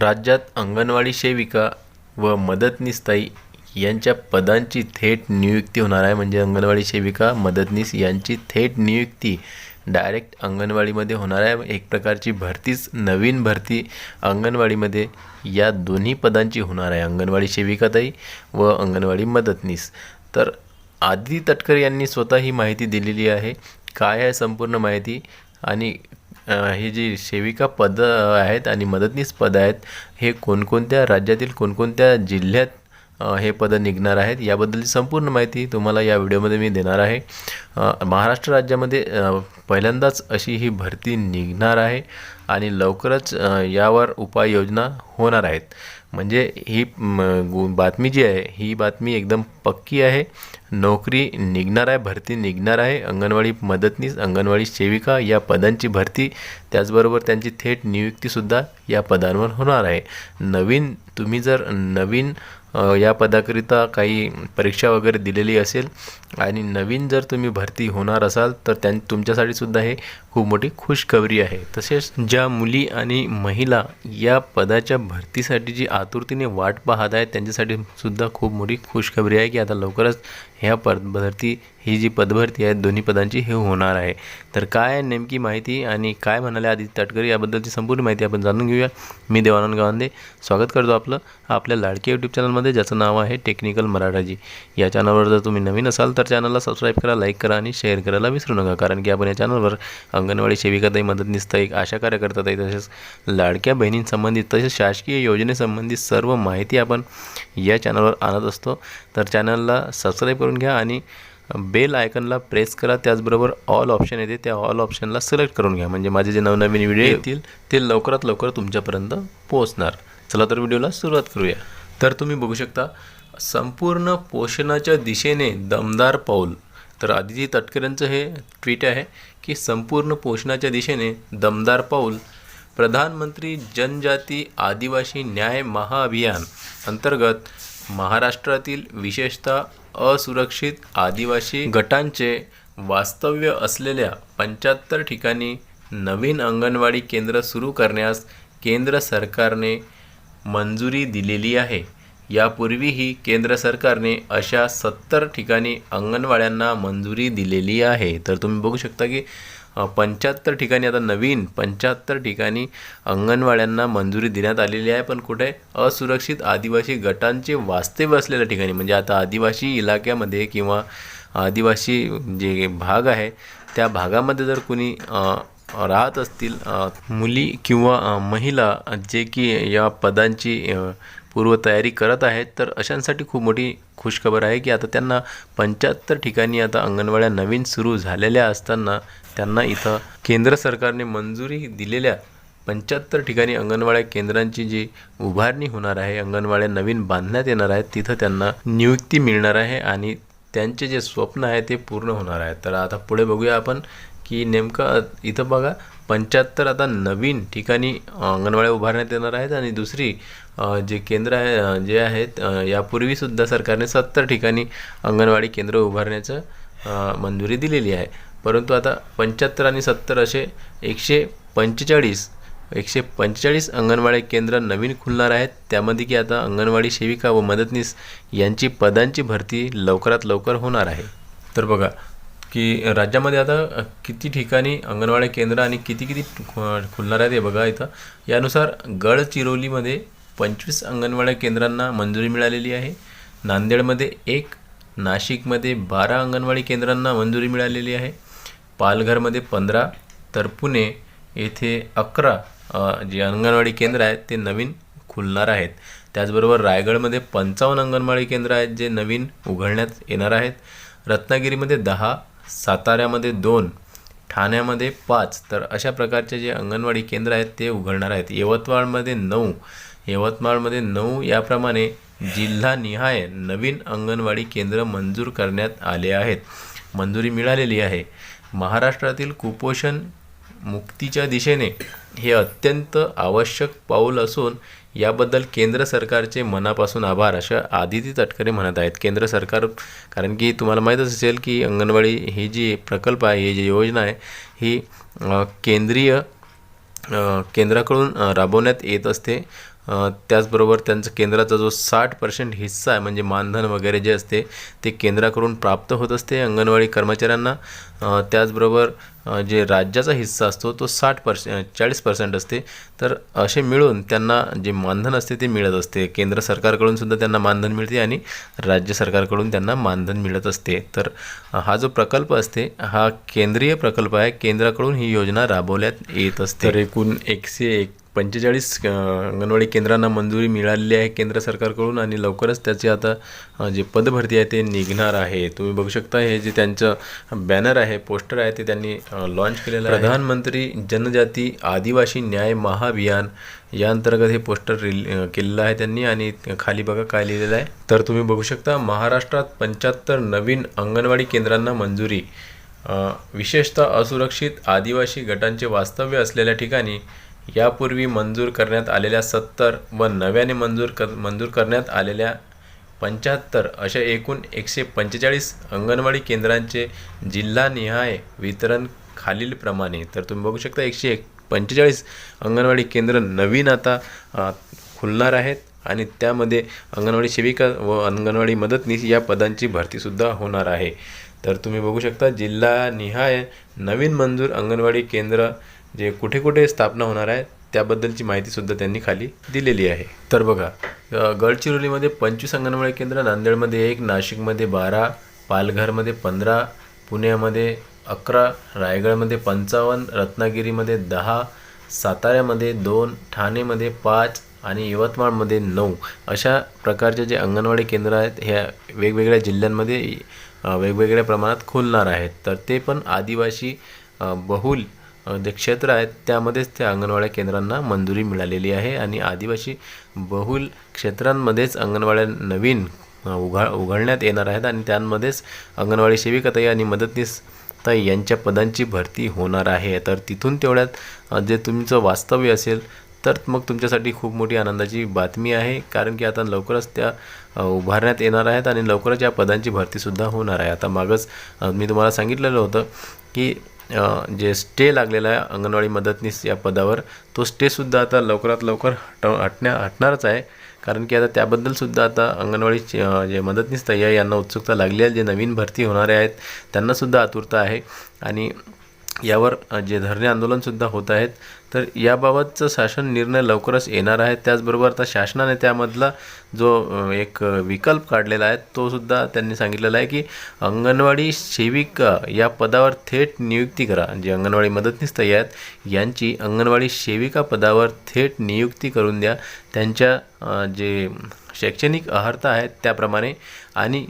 राज्यात अंगणवाडी सेविका व मदतनीसताई यांच्या पदांची थेट नियुक्ती होणार आहे. म्हणजे अंगणवाडी सेविका मदतनीस यांची थेट नियुक्ती डायरेक्ट अंगणवाडीमध्ये होणार आहे. एक प्रकारची भरतीच नवीन भरती अंगणवाडीमध्ये या दोन्ही पदांची होणार आहे. अंगणवाडी सेविकाताई व अंगणवाडी मदतनीस. तर आदिती तटकर यांनी स्वतः ही माहिती दिलेली आहे. काय आहे संपूर्ण माहिती? आणि ही जी सेविका पदं आहेत आणि मदतनीस पदं आहेत हे कोणकोणत्या राज्यातील कोणकोणत्या जिल्ह्यात हे पदं निघणार आहेत याबद्दलची संपूर्ण माहिती तुम्हाला या व्हिडिओमध्ये मी देणार आहे. महाराष्ट्र राज्यामध्ये पहिल्यांदाच अशी ही भरती निघणार आहे आणि लवकरच यावर उपाययोजना होणार आहेत. म्हणजे ही बातमी जी आहे ही बातमी एकदम पक्की आहे. नोकरी निघणार आहे भरती निघणार आहे. अंगणवाडी मदतनीस अंगणवाडी सेविका या पदांची भरती त्याचबरोबर त्यांची थेट नियुक्तीसुद्धा या पदांवर होणार आहे. नवीन तुम्ही जर नवीन या पदाकरिता काही परीक्षा वगैरे दिलेली असेल आणि नवीन जर तुम्ही भरती होणार असाल तर त्यां तुमच्यासाठी सुद्धा हे खूप मोठी खुशखबरी आहे. तसेच ज्या मुली आणि महिला या पदाच्या भरतीसाठी जी आतुरतेने वाट पाहत आहेत त्यांच्यासाठी सुद्धा खूप मोठी खुशखबरी आहे की आता लवकरच ह्या पद भरती ही जी पदभरती आहे दोन्ही पदांची हे होणार आहे. तर काय आहे नेमकी माहिती आणि काय म्हणाले आदित्य तटकरे याबद्दलची संपूर्ण माहिती आपण जाणून घेऊया. मी देवानंद गावंदे स्वागत करतो आपलं आपल्या लाडके यूट्यूब चॅनलमध्ये ज्याचं नाव आहे टेक्निकल मराठाजी. या चॅनलवर जर तुम्ही नवीन असाल तर चॅनलला सबस्क्राईब करा लाईक करा आणि शेअर करायला विसरू नका. कारण की आपण या चॅनलवर अंगणवाडी सेविकाताई मदतनीसताई आशा कार्यकर्ताताई तसेच लाडक्या बहिणींसंबंधित तसेच शासकीय योजनेसंबंधित सर्व माहिती आपण या चॅनलवर आणत असतो. तर चॅनलला सबस्क्राईब करून घ्या आणि बेल आयकनला प्रेस करा त्याचबरोबर ऑल ऑप्शन येते त्या ऑल ऑप्शनला सिलेक्ट करून घ्या. म्हणजे माझे जे नवनवीन व्हिडिओ येतील ते लवकरात लवकर तुमच्यापर्यंत पोहोचणार. चला तर व्हिडिओला सुरुवात करूया. तर तुम्ही बघू शकता संपूर्ण पोषणाच्या दिशेने दमदार पाऊल. तर आदिती तटकरेंचं हे ट्विट आहे की संपूर्ण पोषणाच्या दिशेने दमदार पाऊल. प्रधानमंत्री जनजाती आदिवासी न्याय महाअभियान अंतर्गत महाराष्ट्रातील विशेषतः असुरक्षित आदिवासी गटांचे वास्तव्य असलेल्या पंच्याहत्तर ठिकाणी नवीन अंगणवाडी केंद्र सुरू करण्यास केंद्र सरकारने मंजुरी दिलेली आहे. यापूर्वीही केंद्र सरकारने अशा सत्तर ठिकाणी अंगणवाड्यांना मंजुरी दिलेली आहे. तर तुम्ही बघू शकता की पंच्याहत्तर ठिकाणी आता नवीन पंच्याहत्तर ठिकाणी अंगणवाड्यांना मंजुरी देण्यात आलेली आहे पण कुठे? असुरक्षित आदिवासी गटांचे वास्तव्य असलेल्या ठिकाणी. म्हणजे आता आदिवासी इलाक्यामध्ये किंवा आदिवासी जे भाग आहे त्या भागामध्ये जर कुणी राहत असतील मुली किंवा महिला जे की या पदांची पूर्वतयारी करत आहेत तर अशांसाठी खूप मोठी खुशखबर आहे की आता त्यांना पंच्याहत्तर ठिकाणी आता अंगणवाड्या नवीन सुरू झालेल्या असताना त्यांना इथं केंद्र सरकारने मंजुरी दिलेल्या पंच्याहत्तर ठिकाणी अंगणवाड्या केंद्रांची जी उभारणी होणार आहे अंगणवाड्या नवीन बांधण्यात येणार आहेत तिथं त्यांना नियुक्ती मिळणार आहे आणि त्यांचे जे स्वप्न आहे ते पूर्ण होणार आहे. तर आता पुढे बघूया आपण की नेमकं इथं बघा पंच्याहत्तर आता नवीन ठिकाणी अंगणवाड्या उभारण्यात येणार आहेत आणि दुसरी जे केंद्र आहे जे आहेत यापूर्वीसुद्धा सरकारने सत्तर ठिकाणी अंगणवाडी केंद्र उभारण्याचं मंजुरी दिलेली आहे. परंतु आता पंच्याहत्तर आणि सत्तर असे एकशे पंचेचाळीस एकशे पंचेचाळीस अंगणवाडी केंद्र नवीन खुलणार आहेत. त्यामध्ये की आता अंगणवाडी सेविका व मदतनीस यांची पदांची भरती लवकरात लवकर होणार आहे. तर बघा की राज्यामध्ये आता किती ठिकाणी अंगणवाडी केंद्र आणि किती किती खु- खुलणार आहेत हे बघा इथं. यानुसार गडचिरोलीमध्ये पंचवीस अंगणवाडी केंद्रांना मंजुरी मिळालेली आहे. नांदेडमध्ये एक नाशिकमध्ये बारा अंगणवाडी केंद्रांना मंजुरी मिळालेली आहे. पालघरमध्ये पंधरा तर पुणे येथे अकरा जे अंगणवाडी केंद्र आहेत ते नवीन खुलणार आहेत. त्याचबरोबर रायगडमध्ये पंचावन्न अंगणवाडी केंद्र आहेत जे नवीन उघडण्यात येणार आहेत. रत्नागिरीमध्ये दहा साताऱ्यामध्ये दोन ठाण्यामध्ये पाच. तर अशा प्रकारचे जे अंगणवाडी केंद्र आहेत ते उघडणार आहेत. यवतमाळमध्ये नऊ. यवतमाळमध्ये नऊ याप्रमाणे जिल्हानिहाय नवीन अंगणवाडी केंद्र मंजूर करण्यात आले आहेत. मंजुरी मिळालेली आहे. महाराष्ट्रातील कुपोषण मुक्तीच्या दिशेने हे अत्यंत आवश्यक पाऊल असून याबद्दल केंद्र सरकारचे मनापासून आभार अशा आदिती तटकरे म्हणत आहेत. केंद्र सरकार कारण की तुम्हाला माहीतच असेल की अंगणवाडी ही जी प्रकल्प आहे ही जी योजना आहे ही केंद्रीय केंद्राकडून राबवण्यात येत असते. त्याचबरोबर त्यांचं केंद्राचा जो साठ पर्सेंट हिस्सा आहे म्हणजे मानधन वगैरे जे असते ते केंद्राकडून प्राप्त होत असते अंगणवाडी कर्मचाऱ्यांना. त्याचबरोबर जे राज्याचा हिस्सा असतो तो साठ पर्से चाळीस पर्सेंट असते. तर असे मिळून त्यांना जे मानधन असते ते मिळत असते. केंद्र सरकारकडून सुद्धा त्यांना मानधन मिळते आणि राज्य सरकारकडून त्यांना मानधन मिळत असते. तर हा जो प्रकल्प असते हा केंद्रीय प्रकल्प आहे. केंद्राकडून ही योजना राबवल्यात येत असते. तर एकूण एकशे एक पंचेचाळीस अंगणवाडी केंद्रांना मंजुरी मिळालेली आहे केंद्र सरकारकडून आणि लवकरच त्याचे आता जे पदभरती आहे ते निघणार आहे. तुम्ही बघू शकता हे जे त्यांचं बॅनर आहे पोस्टर आहे ते त्यांनी लॉन्च केलेलं आहे. प्रधानमंत्री जनजाती आदिवासी न्याय महाअभियान या अंतर्गत हे पोस्टर रिल केलेलं आहे त्यांनी आणि खाली बघा काय लिहिलेलं आहे. तर तुम्ही बघू शकता महाराष्ट्रात पंच्याहत्तर नवीन अंगणवाडी केंद्रांना मंजुरी. विशेषतः असुरक्षित आदिवासी गटांचे वास्तव्य असलेल्या ठिकाणी यापूर्वी मंजूर करण्यात आलेल्या सत्तर व नव्याने मंजूर कर मंजूर करण्यात आलेल्या पंच्याहत्तर अशा एकूण एकशे पंचेचाळीस अंगणवाडी केंद्रांचे जिल्हानिहाय वितरण खालीलप्रमाणे तर तुम्ही बघू शकता एकशे एक पंचेचाळीस अंगणवाडी केंद्र नवीन आता खुलणार आहेत आणि त्यामध्ये अंगणवाडी सेविका व अंगणवाडी मदतनीस या पदांची भरतीसुद्धा होणार आहे. तर तुम्ही बघू शकता जिल्हानिहाय नवीन मंजूर अंगणवाडी केंद्र जे कुठे कुठे स्थापना होणार आहे त्याबद्दलची माहितीसुद्धा त्यांनी खाली दिलेली आहे. तर बघा गडचिरोलीमध्ये पंचवीस अंगणवाडी केंद्र नांदेडमध्ये एक नाशिकमध्ये बारा पालघरमध्ये पंधरा पुण्यामध्ये अकरा रायगडमध्ये पंचावन्न रत्नागिरीमध्ये दहा साताऱ्यामध्ये दोन ठाणेमध्ये पाच आणि यवतमाळमध्ये नऊ अशा प्रकारचे जे अंगणवाडी केंद्र आहेत ह्या वेगवेगळ्या जिल्ह्यांमध्ये वेगवेगळ्या प्रमाणात खुलणार आहेत. तर ते पण आदिवासी बहुल जे क्षेत्र आहेत त्यामध्येच त्या अंगणवाड्या केंद्रांना मंजुरी मिळालेली आहे आणि आदिवासी बहुल क्षेत्रांमध्येच अंगणवाड्या नवीन उघा उघडण्यात येणार आहेत आणि त्यांमध्येच अंगणवाडी सेविकाताई आणि मदतनीस ताई यांच्या पदांची भरती होणार आहे. तर तिथून तेवढ्यात जे तुमचं वास्तव्य असेल तर मग तुमच्यासाठी खूप मोठी आनंदाची बातमी आहे कारण की आता लवकरच त्या उभारण्यात येणार आहेत आणि लवकरच या पदांची भरतीसुद्धा होणार आहे. आता मागच मी तुम्हाला सांगितलेलं होतं की जे स्टे लागलेला आहे अंगणवाडी मदतनीस या पदावर तो स्टेसुद्धा आता लवकरात लवकर हट हटण्या हटणारच आहे. कारण की आता त्याबद्दलसुद्धा आता अंगणवाडी जे मदतनीस तयार यांना उत्सुकता लागली आहे जे नवीन भरती होणारे आहेत त्यांनासुद्धा आतुरता आहे. आणि यावर जे धरणे आंदोलनसुद्धा होत आहेत तर याबाबतचं शासन निर्णय लवकरच येणार आहे. त्याचबरोबर आता शासनाने त्यामधला जो एक विकल्प काढलेला आहे तोसुद्धा त्यांनी सांगितलेला आहे की अंगणवाडी सेविका या पदावर थेट नियुक्ती करा. जे अंगणवाडी मदतनीस तयार आहेत यांची अंगणवाडी सेविका पदावर थेट नियुक्ती करून द्या. त्यांच्या जे शैक्षणिक अर्हता आहेत त्याप्रमाणे आणि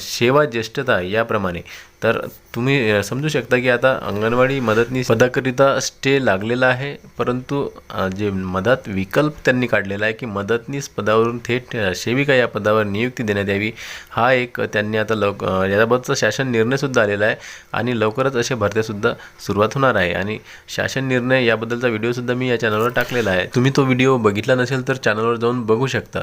सेवा ज्येष्ठता याप्रमाणे. तर तुम्ही समजू शकता की आता अंगणवाडी मदतनीस पदाकरिता स्टे लागलेला आहे परंतु जे मदत विकल्प त्यांनी काढलेला आहे की मदतनीस पदावरून थेट सेविका या पदावर नियुक्ती देण्यात यावी हा एक त्यांनी आता लवक याबाबतचा शासन निर्णयसुद्धा आलेला आहे आणि लवकरच असे भरत्यासुद्धा सुरुवात होणार आहे. आणि शासन निर्णय याबद्दलचा व्हिडिओसुद्धा मी या चॅनलवर टाकलेला आहे. तुम्ही तो व्हिडिओ बघितला नसेल तर चॅनलवर जाऊन बघू शकता.